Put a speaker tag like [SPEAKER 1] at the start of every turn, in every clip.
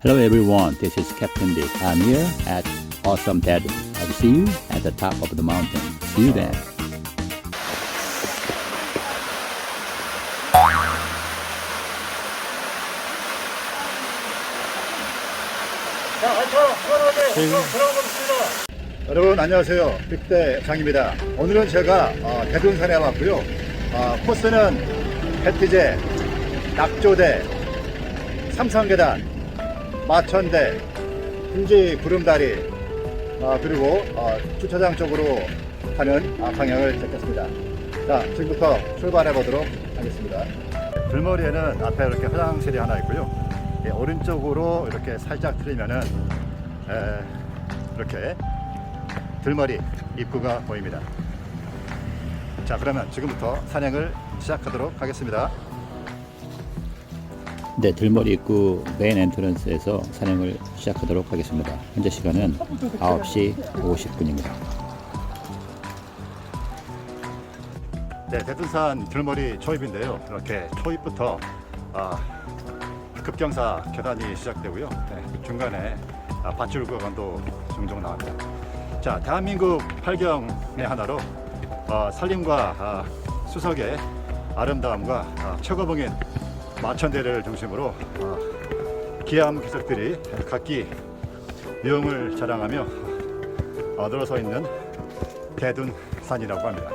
[SPEAKER 1] Hello everyone, this is Captain Dick. I'm here at Awesome Dead. I'll see you at the top of the mountain. See you then.
[SPEAKER 2] 여러분 안녕하세요. 빅대 장입니다. 오늘은 제가 어, 대둔산에 왔고요. 어, 코스는 배티제, 낙조대, 삼성계단, 마천대, 금지 구름다리, 어, 그리고 어, 주차장 쪽으로 가는 아, 방향을 잡겠습니다. 자, 지금부터 출발해 보도록 하겠습니다. 들머리에는 앞에 이렇게 화장실이 하나 있고요. 예, 오른쪽으로 이렇게 살짝 틀리면은 에, 이렇게 들머리 입구가 보입니다. 자, 그러면 지금부터 산행을 시작하도록 하겠습니다.
[SPEAKER 1] 네, 들머리 입구 메인 엔트런스에서 산행을 시작하도록 하겠습니다. 현재 시간은 9시 50분입니다.
[SPEAKER 2] 네, 대둔산 들머리 초입인데요. 이렇게 초입부터 아, 급경사 계단이 시작되고요. 네, 중간에 아, 밧줄 구간도 종종 나옵니다. 자, 대한민국 팔경의 하나로 어, 산림과 아, 수석의 아름다움과 아, 최고봉인 마천대를 중심으로 아, 기암 기석들이 각기 유형을 자랑하며 어, 늘어서 있는 대둔산이라고 합니다.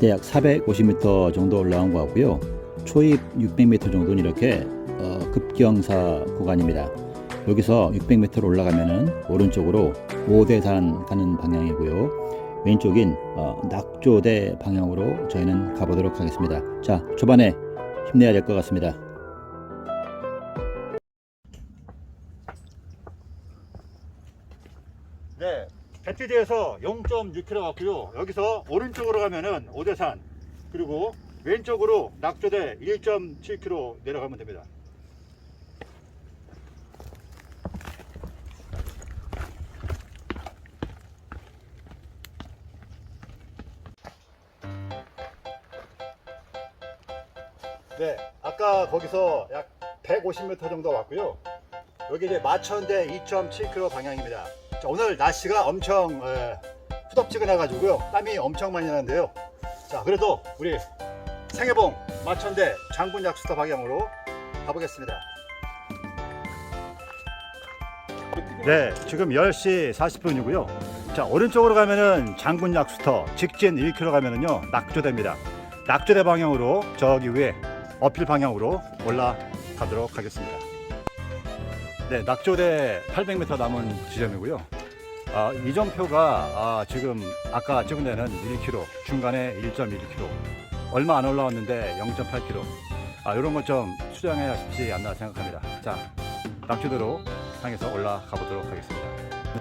[SPEAKER 1] 네, 약 450m 정도 올라온 것 같고요. 초입 600m 정도는 이렇게 어, 급경사 구간입니다. 여기서 600m 올라가면은 오른쪽으로 오대산 가는 방향이고요. 왼쪽인 어, 낙조대 방향으로 저희는 가보도록 하겠습니다. 자, 초반에 힘내야 될 것 같습니다.
[SPEAKER 2] 네, 배트지에서 0.6km 갔고요. 여기서 오른쪽으로 가면은 오대산 그리고 왼쪽으로 낙조대 1.7km 내려가면 됩니다. 거기서 약 150m 정도 왔고요. 여기 이제 마천대 2.7km 방향입니다. 자, 오늘 날씨가 엄청 에, 후덥지근해가지고요. 땀이 엄청 많이 나는데요. 자, 그래도 우리 생해봉 마천대 장군 약수터 방향으로 가보겠습니다. 네, 지금 10시 40분이고요. 자, 오른쪽으로 가면은 장군 약수터, 직진 1km 가면은요, 낙조대입니다. 낙조대 방향으로 저기 위에 어필 방향으로 올라가도록 하겠습니다. 네, 낙조대 800m 남은 지점이고요. 아, 이정표가 아, 지금 아까 찍은 데는 1km, 중간에 1.1km, 얼마 안 올라왔는데 0.8km. 아, 이런 것 좀 수정해야 쉽지 않나 생각합니다. 자, 낙조대로 향해서 올라가 보도록 하겠습니다.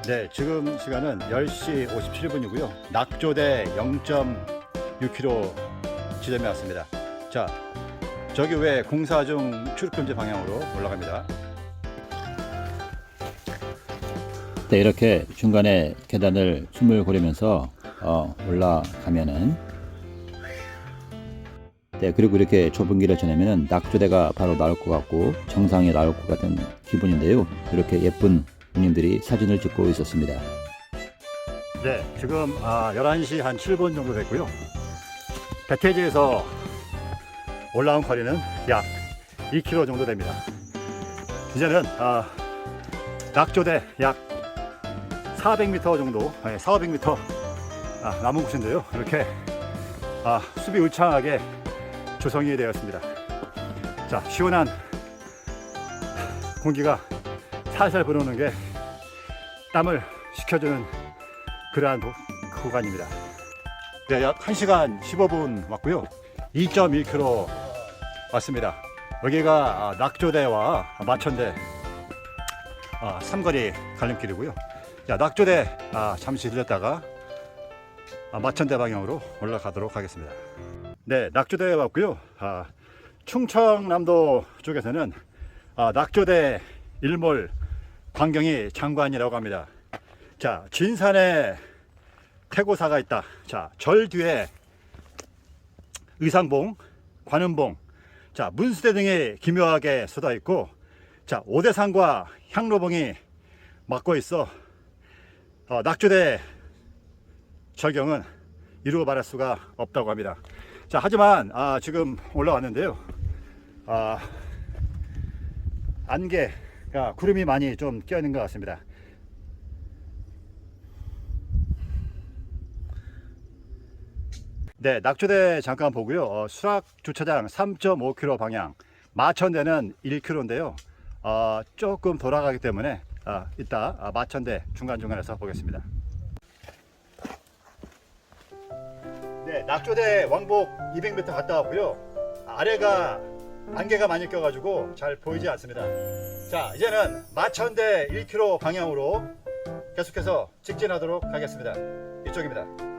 [SPEAKER 2] 네, 지금 시간은 10시 57분이고요. 낙조대 0.6km 지점에 왔습니다. 자, 저기 왜 공사 중 출입금지 방향으로 올라갑니다.
[SPEAKER 1] 네, 이렇게 중간에 계단을 숨을 고르면서 어, 올라가면은 네, 그리고 이렇게 좁은 길을 지나면은 낙조대가 바로 나올 것 같고 정상에 나올 것 같은 기분인데요. 이렇게 예쁜 누님들이 사진을 찍고 있었습니다.
[SPEAKER 2] 네, 지금 아, 11시 한 7분 정도 됐고요. 배태지에서 올라온 거리는 약 2km 정도 됩니다. 이제는 아, 낙조대 약 400m 정도, 네, 400m 아, 남은 곳인데요. 이렇게 아, 수비 울창하게 조성이 되었습니다. 자, 시원한 공기가 살살 불어오는 게 땀을 식혀주는 그러한 도- 구간입니다. 네, 약 1시간 15분 왔고요. 2.1km 왔습니다. 여기가 아, 낙조대와 마천대 아, 삼거리 갈림길이고요. 자, 낙조대 아, 잠시 들렸다가 아, 마천대 방향으로 올라가도록 하겠습니다. 네, 낙조대에 왔고요. 아, 충청남도 쪽에서는 아, 낙조대 일몰 광경이 장관이라고 합니다. 자, 진산에 태고사가 있다. 자, 절 뒤에 의상봉, 관음봉, 자, 문수대 등이 기묘하게 쏟아 있고, 자, 오대산과 향로봉이 막고 있어 어, 낙조대 절경은 이루어 말할 수가 없다고 합니다. 자, 하지만 아, 지금 올라왔는데요. 아, 안개가 구름이 많이 좀 껴 있는 것 같습니다. 네, 낙조대 잠깐 보고요. 어, 수락 주차장 3.5km 방향, 마천대는 1km인데요. 어, 조금 돌아가기 때문에 아, 이따 아, 마천대 중간중간에서 보겠습니다. 네, 낙조대 왕복 200m 갔다 왔고요. 아래가 안개가 많이 껴가지고 잘 보이지 않습니다. 자, 이제는 마천대 1km 방향으로 계속해서 직진하도록 하겠습니다. 이쪽입니다.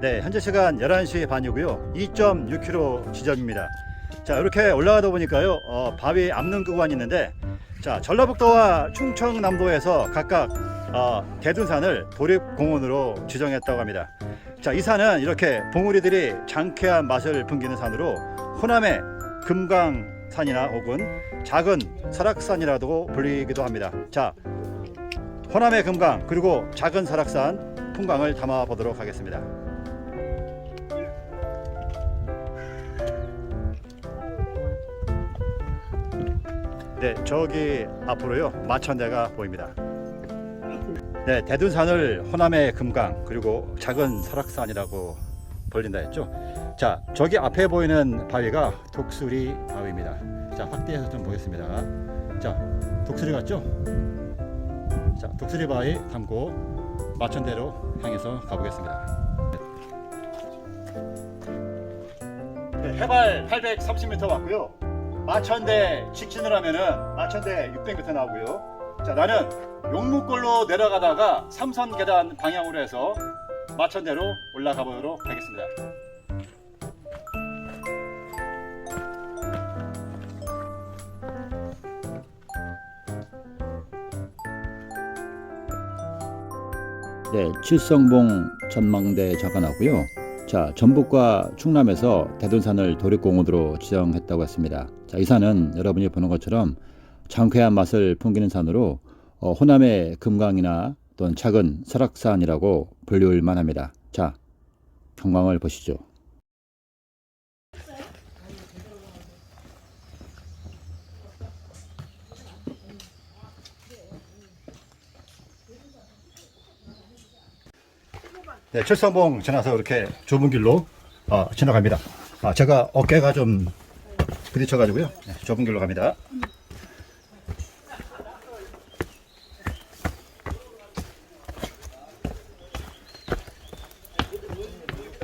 [SPEAKER 2] 네, 현재 시간 11시 반이고요. 2.6km 지점입니다. 자, 이렇게 올라가다 보니까요, 어, 바위 앞는 구간이 있는데, 자, 전라북도와 충청남도에서 각각 어, 대둔산을 도립공원으로 지정했다고 합니다. 자, 이 산은 이렇게 봉우리들이 장쾌한 맛을 풍기는 산으로 호남의 금강산이나 혹은 작은 설악산이라고 불리기도 합니다. 자, 호남의 금강 그리고 작은 설악산 풍광을 담아 보도록 하겠습니다. 네, 저기 앞으로요 마천대가 보입니다. 네, 대둔산을 호남의 금강 그리고 작은 설악산이라고 불린다 했죠. 자, 저기 앞에 보이는 바위가 독수리 바위입니다. 자, 확대해서 좀 보겠습니다. 자, 독수리 같죠? 자, 독수리 바위 담고 마천대로 향해서 가보겠습니다. 네, 해발 830m 왔고요. 마천대 직진을 하면은 마천대 600m 나오고요. 자, 나는 용무골로 내려가다가 삼선 계단 방향으로 해서 마천대로 올라가 보도록 하겠습니다.
[SPEAKER 1] 네, 칠성봉 전망대 잠깐 왔고요. 자, 전북과 충남에서 대둔산을 도립공원으로 지정했다고 했습니다. 자, 이 산은 여러분이 보는 것처럼 장쾌한 맛을 풍기는 산으로 어, 호남의 금강이나 또는 작은 설악산이라고 불리울 만합니다. 자, 경광을 보시죠.
[SPEAKER 2] 네, 철선봉 지나서 이렇게 좁은 길로 어, 지나갑니다. 아, 제가 어깨가 좀 부딪혀가지고요. 네, 좁은 길로 갑니다.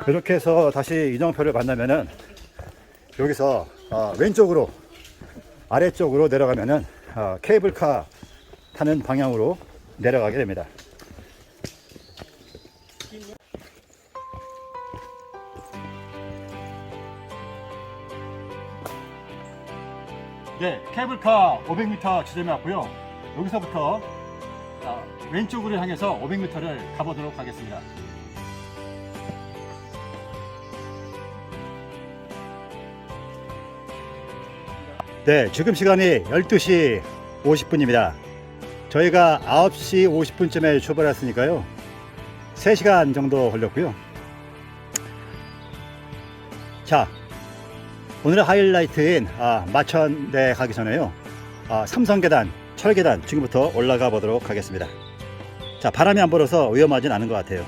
[SPEAKER 2] 이렇게 해서 다시 이정표를 만나면은 여기서 어, 왼쪽으로 아래쪽으로 내려가면은 어, 케이블카 타는 방향으로 내려가게 됩니다. 네, 케이블카 500m 지점이 왔고요. 여기서부터 자, 왼쪽으로 향해서 500m를 가보도록 하겠습니다. 네, 지금 시간이 12시 50분입니다. 저희가 9시 50분쯤에 출발했으니까요. 3시간 정도 걸렸고요. 자, 오늘의 하이라이트인 아, 마천대 가기 전에요. 아, 삼성계단, 철계단 지금부터 올라가 보도록 하겠습니다. 자, 바람이 안 불어서 위험하진 않은 것 같아요.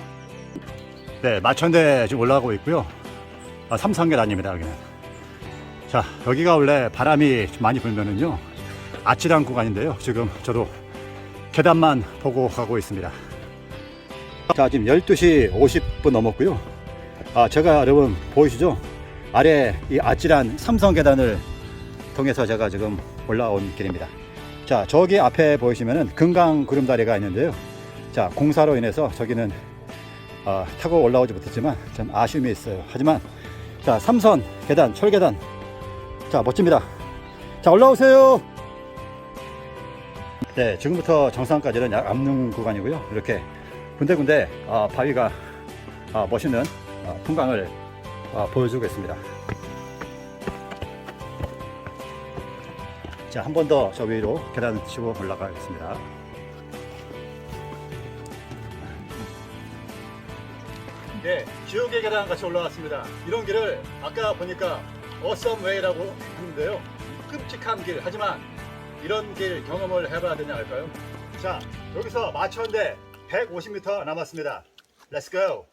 [SPEAKER 2] 네, 마천대 지금 올라가고 있고요. 아, 삼성계단입니다, 여기는. 자, 여기가 원래 바람이 좀 많이 불면은요. 아찔한 구간인데요. 지금 저도 계단만 보고 가고 있습니다. 자, 지금 12시 50분 넘었고요. 아, 제가 여러분 보이시죠? 아래 이 아찔한 삼성 계단을 통해서 제가 지금 올라온 길입니다. 자, 저기 앞에 보이시면은 금강 구름다리가 있는데요. 자, 공사로 인해서 저기는 어, 타고 올라오지 못했지만 좀 아쉬움이 있어요. 하지만 자, 삼선 계단, 철계단. 자, 멋집니다. 자, 올라오세요. 네, 지금부터 정상까지는 약 압능 구간이고요. 이렇게 군데군데 아, 바위가 아, 멋있는 아, 풍광을 어, 보여주고 있습니다. 자, 한 번 더 저 위로 계단 치고 올라가겠습니다. 네, 지옥의 계단 같이 올라왔습니다. 이런 길을 아까 보니까 어썸웨이라고 하는데요. 끔찍한 길. 하지만 이런 길 경험을 해봐야 되냐 할까요? 자, 여기서 마천대 150m 남았습니다. Let's go.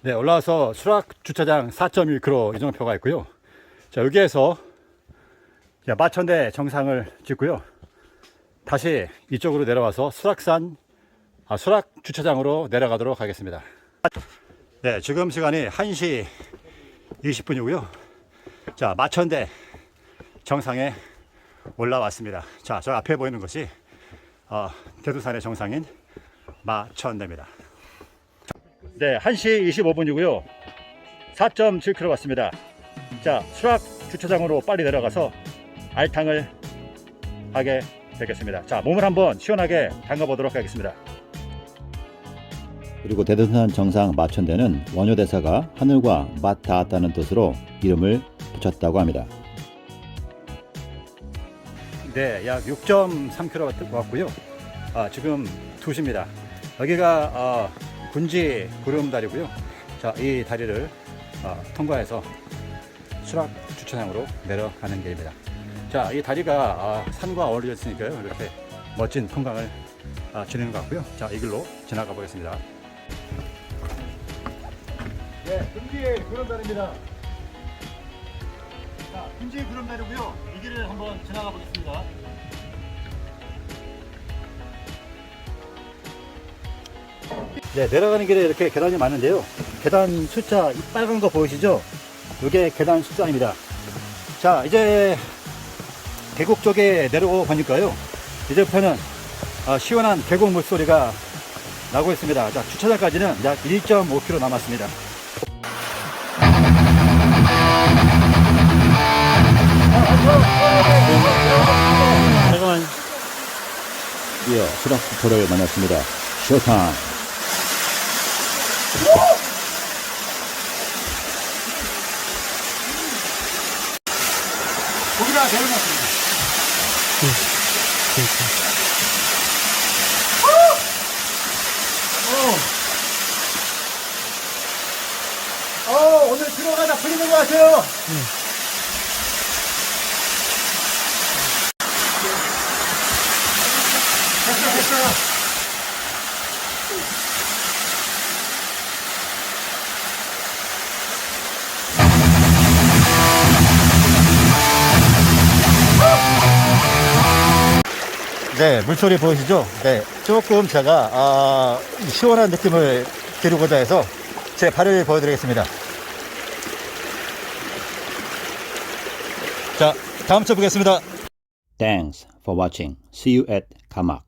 [SPEAKER 2] 네, 올라와서 수락 주차장 4.1km 이정표가 있고요. 자, 여기에서 자, 마천대 정상을 찍고요. 다시 이쪽으로 내려와서 수락산 아, 수락 주차장으로 내려가도록 하겠습니다. 네, 지금 시간이 1시 20분이고요. 자, 마천대 정상에 올라왔습니다. 자, 저 앞에 보이는 것이 어, 대두산의 정상인 마천대입니다. 네, 1시 25분이고요. 4.7km 왔습니다. 자, 수락 주차장으로 빨리 내려가서 알탕을 하게 되겠습니다. 자, 몸을 한번 시원하게 담가 보도록 하겠습니다.
[SPEAKER 1] 그리고 대둔산 정상 마천대는 원효 대사가 하늘과 맛 닿았다는 뜻으로 이름을 붙였다고 합니다.
[SPEAKER 2] 네, 약 6.3km 왔고요. 아, 지금 2시입니다. 여기가 어, 군지 구름다리고요. 자, 이 다리를 어, 통과해서 수락 주차장으로 내려가는 길입니다. 자, 이 다리가 아, 산과 어울려 있으니까요. 이렇게 멋진 풍광을 아, 지니는 것 같고요. 자, 이 길로 지나가 보겠습니다. 네, 군지 구름다리입니다. 자, 군지 구름다리고요. 이 길을 한번 지나가 보겠습니다. 네, 내려가는 길에 이렇게 계단이 많은데요. 계단 숫자, 이 빨간 거 보이시죠? 이게 계단 숫자입니다. 자, 이제 계곡 쪽에 내려오 보니까요. 이제부터는 아, 시원한 계곡 물소리가 나고 있습니다. 자, 주차장까지는 약 1.5km 남았습니다. 잠깐만.
[SPEAKER 1] 드디어 수락 부포를 만났습니다. 쇼타임!
[SPEAKER 2] 고기가 내려놨습니다. 어. 어, 오늘 들어가 다 풀리는 것 같아요. 됐어, 됐어. 네, 물소리 보이시죠? 네, 조금 제가 아, 시원한 느낌을 드리고자 해서 제 발을 보여드리겠습니다. 자, 다음 주 보겠습니다.
[SPEAKER 1] Thanks for watching. See you at Kamak.